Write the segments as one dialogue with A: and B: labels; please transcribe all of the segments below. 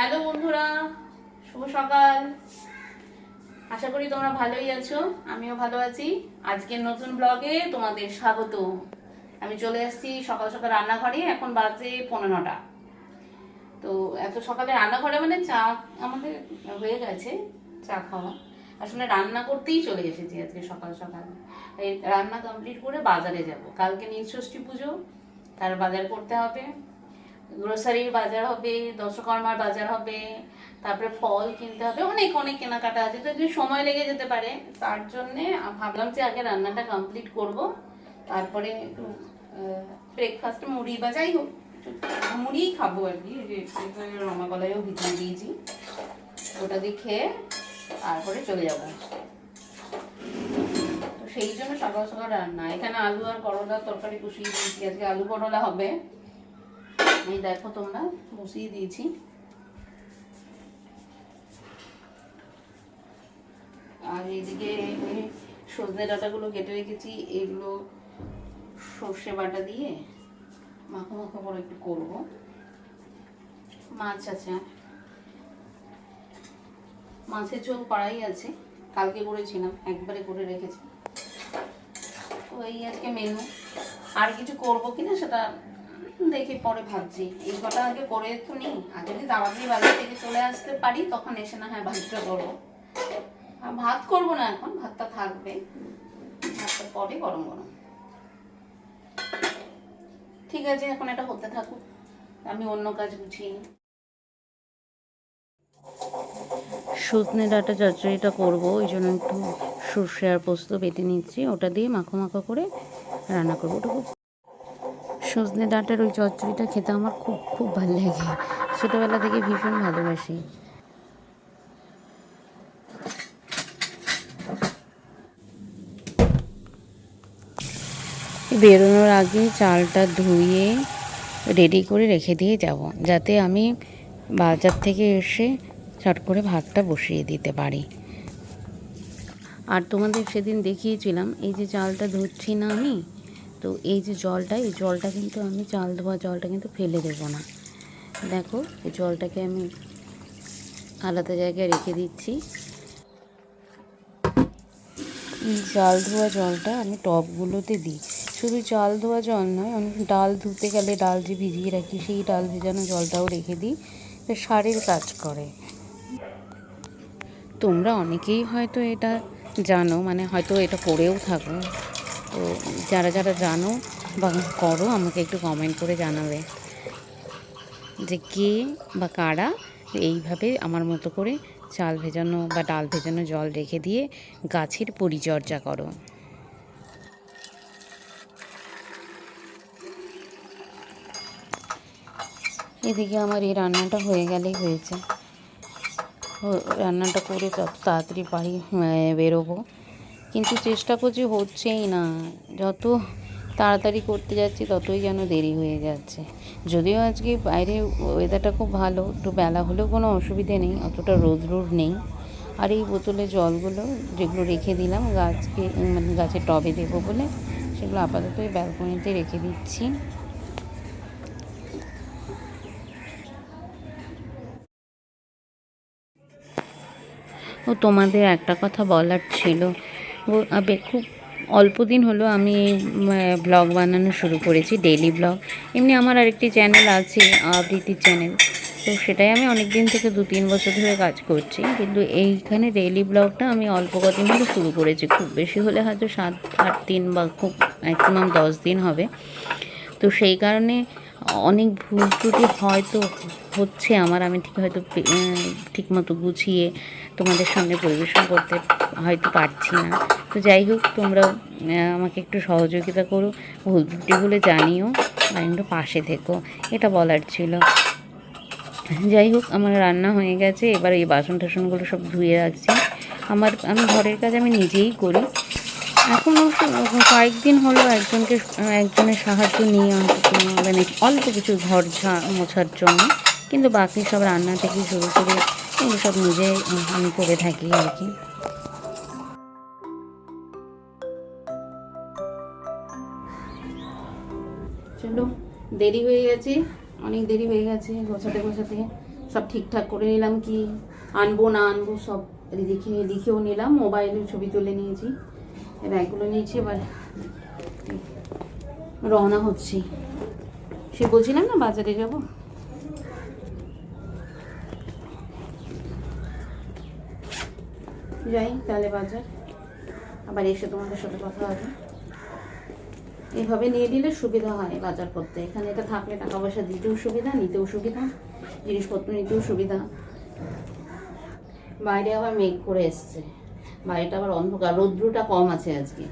A: Hello বন্ধুরা, শুভ সকাল। আশা করি তোমরা ভালোই আছো, আমিও ভালো আছি। আজকের নতুন ব্লগে তোমাদের স্বাগত। আমি চলে এসেছি সকাল সকাল রান্নাঘরে, এখন বাজে পনেরোটা তো এত সকালে রান্নাঘরে মানে চা আমাদের হয়ে গেছে, চা খাওয়া। আসলে রান্না করতেই চলে এসেছি আজকে সকাল সকাল। রান্না কমপ্লিট করে বাজারে যাব। কালকে নীল ষষ্ঠী পুজো, তার বাজার করতে হবে। গ্রোসারির বাজার হবে, দশকর্মার বাজার হবে, তারপরে ফল কিনতে হবে, অনেক অনেক কেনাকাটা আছে। তো সময় লেগে যেতে পারে, তার জন্যে ভাবলাম যে আগে রান্নাটা কমপ্লিট করব। তারপরে একটু ব্রেকফাস্টে মুড়ি বা যাই হোক মুড়িই খাব আর কি, এই যে রমা কলাইও ভিতরে দিয়েছি। ওটা দিয়ে খেয়ে তারপরে চলে যাব। তো সেই জন্য সকাল সকাল রান্না। এখানে আলু আর করলার তরকারি বসিয়ে দিয়েছি, আজকে আলু করলা হবে। এই দেখো তোমরা, বসিয়ে দিয়েছি। আর এইদিকে এই সজনে ডাঁটাগুলো কেটে রেখেছি, এগুলো সর্ষে বাটা দিয়ে মাখো মাখো করে একটু করব। মাছ আছে মাছের ঝোল করাই আছে, কালকে করেছিলাম, একবারে করে রেখেছি। তো এই আজকে মেনু আর কিছু করব কিনা সেটা দেখি পরে ভাবছি। এই কটা আগে করে তো নিই। আর যদি তাড়াতাড়ি বাজার থেকে চলে আসতে পারি, তখন এসে না হ্যাঁ ভাতটা করব। আর ভাত করব না এখন, ভাতটা থাকবে। ভাতটা পরে গরম গরম। ঠিক আছে, এখন এটা হতে থাকুক। আমি অন্য কাজ গুছিয়ে সজনে ডাঁটা চচ্চড়িটা করব। ওই জন্য একটু সর্ষে আর পোস্ত বেটে নিচ্ছি। ওটা দিয়ে মাখো মাখো করে রান্না করব। ওটা সজনে ডাঁটার ওই চচ্চড়িটা খেতে আমার খুব খুব ভালো লাগে। ছোটোবেলা থেকে ভীষণ ভালোবাসি। বেরোনোর আগে চালটা ধুয়ে রেডি করে রেখে দিয়ে যাব, যাতে আমি বাজার থেকে এসে চট করে ভাতটা বসিয়ে দিতে পারি। আর তোমাদের সেদিন দেখিয়েছিলাম, এই যে চালটা ধুচ্ছি না আমি তো এই যে জলটা, এই জলটা কিন্তু আমি চাল ধোয়া জলটা কিন্তু ফেলে দেবো না। দেখো, এই জলটাকে আমি আলাদা জায়গায় রেখে দিচ্ছি। এই চাল ধোয়া জলটা আমি টবগুলোতে দিই। শুধু চাল ধোয়া জল নয় আমি ডাল ধুতে গেলে ডাল যে ভিজিয়ে রাখি, সেই ডাল ভেজানো জলটাও রেখে দিই। সারের কাজ করে। তোমরা অনেকেই হয়তো এটা জানো মানে হয়তো এটা করেও থাকো। তো যারা যারা জানো বা করো, আমাকে একটু কমেন্ট করে জানাবে যে কে বা কারা এইভাবে আমার মতো করে চাল ভেজানো বা ডাল ভেজানো জল রেখে দিয়ে গাছের পরিচর্যা করো। এদিকে আমার এই রান্নাটা হয়ে গেলেই হয়েছে। রান্নাটা করে তাড়াতাড়ি বাড়ি বেরোবো। কিন্তু চেষ্টা করছি হচ্ছেই না। যত তাড়াতাড়ি করতে যাচ্ছি, ততই যেন দেরি হয়ে যাচ্ছে। যদিও আজকে বাইরে ওয়েদারটা খুব ভালো, একটু বেলা হলেও কোনো অসুবিধে নেই, অতটা রোদ রোদ নেই। আর এই বোতলে জলগুলো যেগুলো রেখে দিলাম, গাছকে মানে গাছের টবে দেবো বলে, সেগুলো আপাতত এই ব্যালকনিতে রেখে দিচ্ছি। ও, তোমাদের একটা কথা বলার ছিল। খুব অল্প দিন হলো আমি ব্লগ বানানো শুরু করেছি ডেইলি ব্লগ। এমনি আমার আরেকটি চ্যানেল আছে, আবৃত্তির চ্যানেল তো সেটাই আমি অনেক দিন থেকে দু তিন বছর ধরে কাজ করছি, কিন্তু এইখানে ডেইলি ব্লগটা আমি অল্প কদিন হলো শুরু করেছি। খুব বেশি হলে হয়তো সাত, আট দিন বা খুব ম্যাক্সিমাম দশ দিন হবে। তো সেই কারণে অনেক ভুল ত্রুটি হয়তো হচ্ছে আমার। আমি ঠিক হয়তো ঠিকমতো গুছিয়ে তোমাদের সামনে পরিবেশন করতে হয়তো পারছি না। তো যাই হোক, তোমরা আমাকে একটু সহযোগিতা করো, ভুল ত্রুটিগুলো জানিও আর একটু পাশে থেকো, এটা বলার ছিল। যাই হোক, আমার রান্না হয়ে গেছে, এবার এই বাসন টাসনগুলো সব ধুয়ে রাখছি। আমার, আমি ঘরের কাজ আমি নিজেই করি। এখন অবশ্য কয়েকদিন হলো একজনকে, একজনের সাহায্য নিয়ে অন্তত মানে অল্প কিছু ঘর ঝা, মোছার জন্য। কিন্তু বাকি সব রান্না থেকে শুরু করে এগুলো সব নিজে, আমি করে থাকি আর কি। চলো, দেরি হয়ে গেছে। অনেক দেরি হয়ে গেছে গোছাতে গোছাতে। সব ঠিকঠাক করে নিলাম কি? আনব, না আনব সব লিখে লিখেও নিলাম। মোবাইলে ছবি তুলে নিয়েছি। এই ব্যাগগুলো নিয়েছি, এবার রওনা হচ্ছি। সে বলছিলাম না বাজারে যাব? যাই, তাহলে বাজার। আবার এসে তোমাদের সাথে কথা হবে। এভাবে নিয়ে দিলে সুবিধা হয় বাজার করতে। এখানে এটা থাকলে টাকা পয়সা দিতেও সুবিধা, নিতেও সুবিধা, জিনিসপত্র নিতেও সুবিধা। বাইরে আবার মেঘ করে এসছে। বাইরেটা আবার অন্ধকার রৌদ্রটা কম আছে আজকে।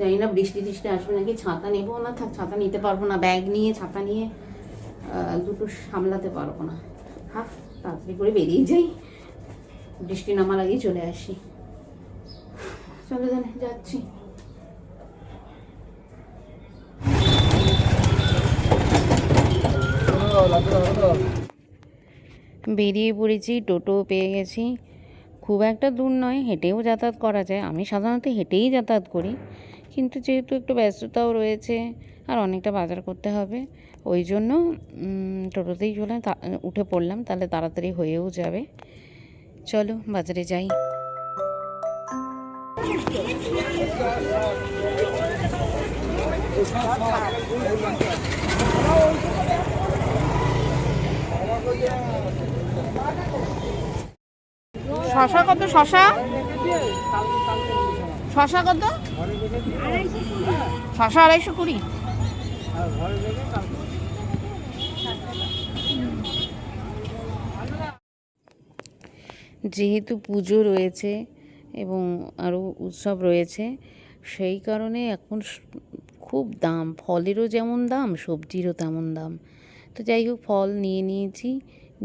A: জানি না বৃষ্টি টিষ্টি আসবে নাকি ছাতা নেব না থাক ছাতা নিতে পারব না ব্যাগ নিয়ে ছাতা নিয়ে দুটো সামলাতে পারব না। থাক তাড়াতাড়ি করে বেরিয়ে যাই। বৃষ্টি নামার আগেই চলে আসি। চলে জানে যাচ্ছি। বেরিয়ে পড়েছি টোটো পেয়ে গেছি। খুব একটা দূর নয়, হেঁটেও যাতায়াত করা যায়। আমি সাধারণত হেঁটেই যাতায়াত করি। কিন্তু যেহেতু একটু ব্যস্ততাও রয়েছে, আর অনেকটা বাজার করতে হবে, ওই জন্য টোটোতেই চলে উঠে পড়লাম, তাহলে তাড়াতাড়ি হয়েও যাবে। চলো, বাজারে যাই। শশা কত? শশা? শশা কত? শশা আড়াইশো কুড়ি। যেহেতু পুজো রয়েছে এবং আরও উৎসব রয়েছে, সেই কারণে এখন খুব দাম। ফলেরও যেমন দাম, সবজিরও তেমন দাম। তো যাই হোক, ফল নিয়ে নিয়েছি।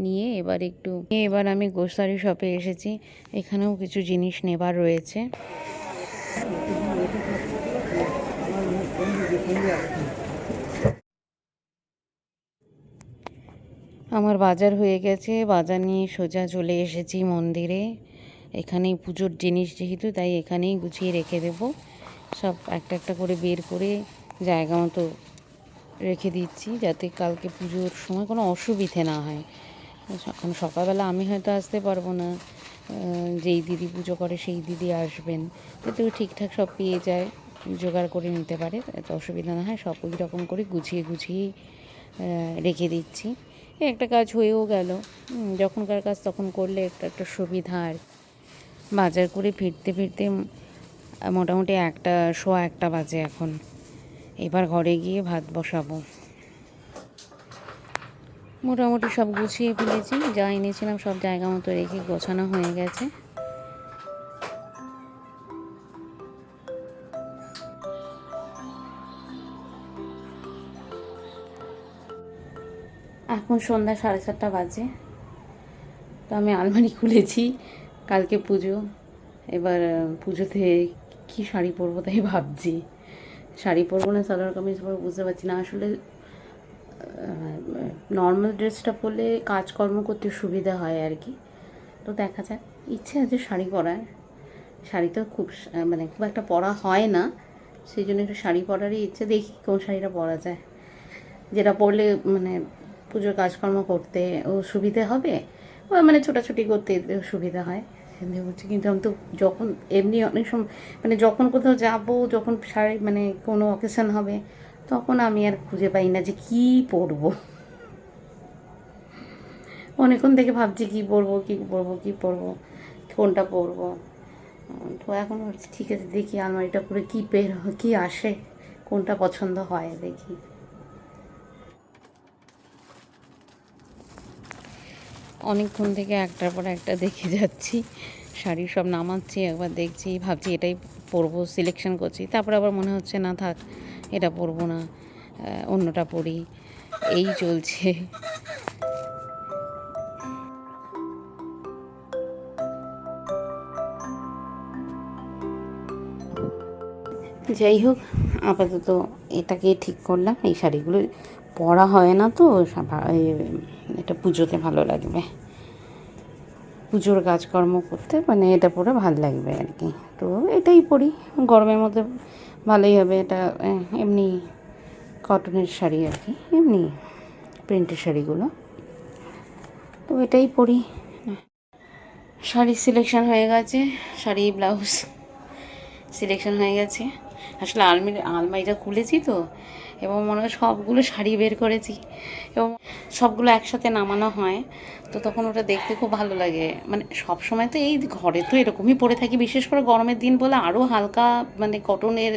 A: নিয়ে এবার একটু এবার আমি গ্রোসারি শপে এসেছি। এখানেও কিছু জিনিস নেবার রয়েছে। আমার বাজার হয়ে গেছে। বাজার নিয়ে সোজা চলে এসেছি মন্দিরে। এখানেই পুজোর জিনিস যেহেতু, তাই এখানেই গুছিয়ে রেখে দেব। সব একটা একটা করে বের করে জায়গা মতো রেখে দিচ্ছি, যাতে কালকে পুজোর সময় কোনো অসুবিধে না হয়। কারণ সকালবেলা আমি হয়তো আসতে পারব না যেই দিদি পুজো করে সেই দিদি আসবেন। যাতে ঠিকঠাক সব পেয়ে যায়, জোগাড় করে নিতে পারে, এত অসুবিধা না হয়, সব ওই রকম করে গুছিয়ে গুছিয়েই রেখে দিচ্ছি। একটা কাজ হয়েও গেল। যখনকার কাজ তখন করলে একটা একটা সুবিধা আর বাজার করে ফিরতে ফিরতে মোটামুটি একটা শোয়া একটা বাজে এখন। এবার ঘরে গিয়ে ভাত বসাবো। মোটামুটি সব গুছিয়ে ফেলেছি, যা এনেছিলাম সব জায়গা মতো রেখে গোছানো হয়ে গেছে। এখন সন্ধ্যা সাড়ে সাতটা বাজে। তো আমি আলমারি খুলেছি, কালকে পুজো। এবার পুজোতে কী শাড়ি পরবো তাই ভাবছি। শাড়ি পরবো না, সালোয়ার কামিজ পরবো বুঝতে পারছি না। আসলে নর্মাল ড্রেসটা পরলে কাজকর্ম করতে সুবিধা হয় আর কি। তো দেখা যাক, ইচ্ছে আছে শাড়ি পরার। শাড়ি তো খুব মানে খুব একটা পরা হয় না সেই জন্য একটু শাড়ি পরারই ইচ্ছে। দেখি কোন শাড়িটা পরা যায়। যেটা পরলে মানে পুজোর কাজকর্ম করতে ও সুবিধে হবে মানে ছোটাছুটি করতে সুবিধা হয়। সেজন্য বলছি, কিন্তু আমি তো যখন, এমনি অনেক সময় মানে যখন কোথাও যাব, যখন শাড়ি মানে কোনো অকেশন হবে তখন আমি আর খুঁজে পাই না যে কী পরবো। অনেকক্ষণ থেকে ভাবছি কী পরবো কী পরবো কী পরবো, কোনটা পরবো। তো এখন ঠিক আছে, দেখি আলমারিটা করে কী বের কী আসে, কোনটা পছন্দ হয়, দেখি। অনেকক্ষণ থেকে একটার পর একটা দেখে যাচ্ছি, শাড়ি সব নামাচ্ছি, একবার দেখছি, ভাবছি এটাই পরবো সিলেকশন করছি, তারপর আবার মনে হচ্ছে, না থাক এটা পরবো না অন্যটা পরি। এই চলছে। যাই হোক আপাতত এটাকে ঠিক করলাম। এই শাড়িগুলো পরা হয় না তো এটা পুজোতে ভালো লাগবে। পুজোর কাজকর্ম করতে মানে এটা পরে ভালো লাগবে আর কি। তো এটাই পরি। গরমের মধ্যে ভালোই হবে এটা এমনি কটনের শাড়ি আর কি, এমনি প্রিন্টের শাড়িগুলো। তো এটাই পরি। শাড়ি সিলেকশন হয়ে গেছে, শাড়ি ব্লাউজ সিলেকশন হয়ে গেছে। আসলে আলমির আলমারিটা খুলেছি তো এবং মনে হয় সবগুলো শাড়ি বের করেছি এবং সবগুলো একসাথে নামানো হয়। তো তখন ওটা দেখতে খুব ভালো লাগে। মানে সব সময় তো এই ঘরে তো এরকমই পরে থাকি, বিশেষ করে গরমের দিন বলে আরও হালকা মানে কটনের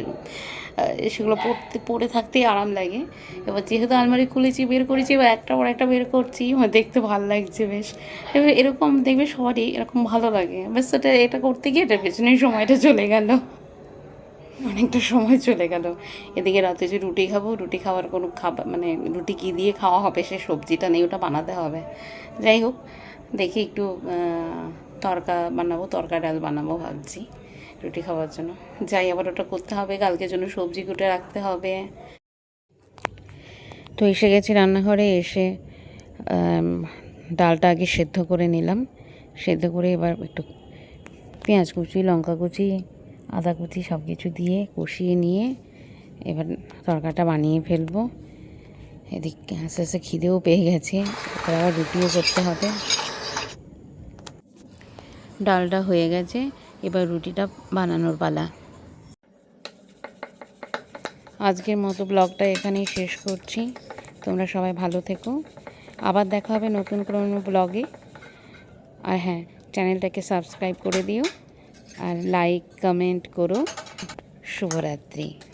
A: সেগুলো পরতে পরে থাকতেই আরাম লাগে। এবার যেহেতু আলমারি খুলেছি, বের করেছি, এবার একটা পর একটা বের করছি দেখতে ভালো লাগছে বেশ। এবার এরকম দেখবে সবারই এরকম ভালো লাগে। বেশ সেটা এটা করতে গিয়ে এটার পেছনেই সময়টা চলে গেল। অনেকটা সময় চলে গেল। এদিকে রাতে যে রুটি খাব, রুটি খাওয়ার কোনো খাবার মানে রুটি কী দিয়ে খাওয়া হবে, সে সবজিটা নেই, ওটা বানাতে হবে। যাই হোক, দেখি একটু তরকা বানাবো, তরকা ডাল বানাবো ভাবছি রুটি খাওয়ার জন্য। যাই, আবার ওটা করতে হবে, কালকের জন্য সবজি কুটে রাখতে হবে। তো এসে গেছি রান্নাঘরে, এসে ডালটা আগে সেদ্ধ করে নিলাম। সেদ্ধ করে এবার একটু পেঁয়াজ কুচি, লঙ্কা কুচি আদা কুচি সব কিছু দিয়ে কষিয়ে নিয়ে এবার তরকাটা বানিয়ে ফেলব। এদিকে আস্তে আস্তে খিদেও পেয়ে গেছে এবার আবার রুটিও করতে হবে। ডালটা হয়ে গেছে, এবার রুটিটা বানানোর পালা। আজকের মতো ব্লগটা এখানেই শেষ করছি। তোমরা সবাই ভালো থেকো। আবার দেখা হবে নতুন কোনো ব্লগে। আর হ্যাঁ চ্যানেলটাকে সাবস্ক্রাইব করে দিও। আর লাইক কমেন্ট করো। শুভরাত্রি।